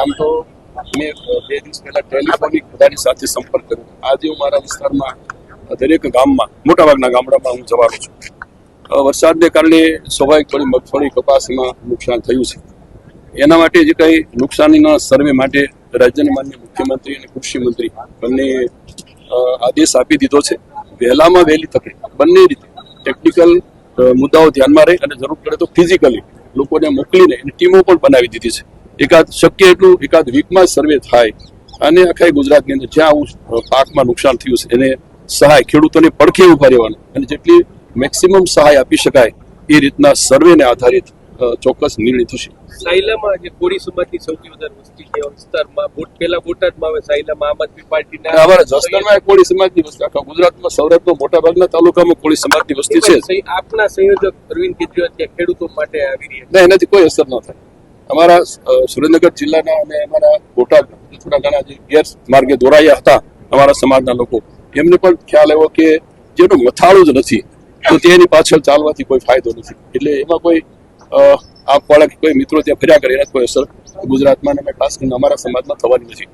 આમ તો મેં બે દિવસ પહેલા ટેલિફોનિક બધાની સાથે સંપર્ક કર્યો. આજે હું મારા વિસ્તારમાં દરેક ગામમાં, મોટાભાગના ગામડામાં હું જવાનો છું. વરસાદને કારણે સ્વાભાવિકપણે મગફળી કપાસમાં નુકસાન થયું છે. એના માટે જે કંઈ નુકસાનીના સર્વે માટે રાજ્યના માન્ય મુખ્યમંત્રી અને કૃષિ મંત્રી બંને આદેશ આપી દીધો છે. વહેલામાં વહેલી તકે, બંને રીતે. ટેકનિકલ મુદ્દાઓ ધ્યાનમાં રહે અને જરૂર પડે તો ફિઝિકલી લોકોને મોકલીને એની ટીમો પણ બનાવી દીધી છે. એકાદ શક્ય એટલું એકાદ વીકમાં સર્વે થાય. અને આખા ગુજરાતની અંદર જ્યાં આવું પાકમાં નુકસાન થયું છે એને સહાય ખેડૂતોને પડખે ઊભા રહેવાનું અને જેટલી મેક્સિમમ સહાય આપી શકાય એ રીતના સર્વેને આધારિત ચોક્કસ નિર્ણય થશે. સાયલામાં જે કોળી સમાજની સૌથી વધારે વસ્તી છે વિસ્તારમાં બોટ પેલા બોટાદમાં હવે સાયલામાં આમ આદમી પાર્ટીના અમારા જસદણમાં કોળી સમાજની વસ્તી આખા ગુજરાતમાં સૌરાષ્ટ્રમાં મોટા ભાગના તાલુકામાં કોળી સમાજની વસ્તી છે. આપના સંયોજક અરવિંદ કેજરીવાલ ત્યાં ખેડૂતો માટે આવી રહ્યા ને એનાથી કોઈ અસર ન થાય. અમારા સુરેન્દ્રનગર જિલ્લાના અને અમારા બોટાદ થોડા ઘણા જે ગેરમાર્ગે દોરાયા હતા અમારા સમાજના લોકો. એમને પણ ખ્યાલ એવો કે જેનું મથાળું જ નથી, તો તેની પાછળ ચાલવાથી કોઈ ફાયદો નથી. એટલે એમાં કોઈ આ આપવાળા કોઈ મિત્રો ત્યાં ફર્યા કરે, એના કોઈ અસર ગુજરાતમાં અને ખાસ કરીને અમારા સમાજમાં થવાની નથી.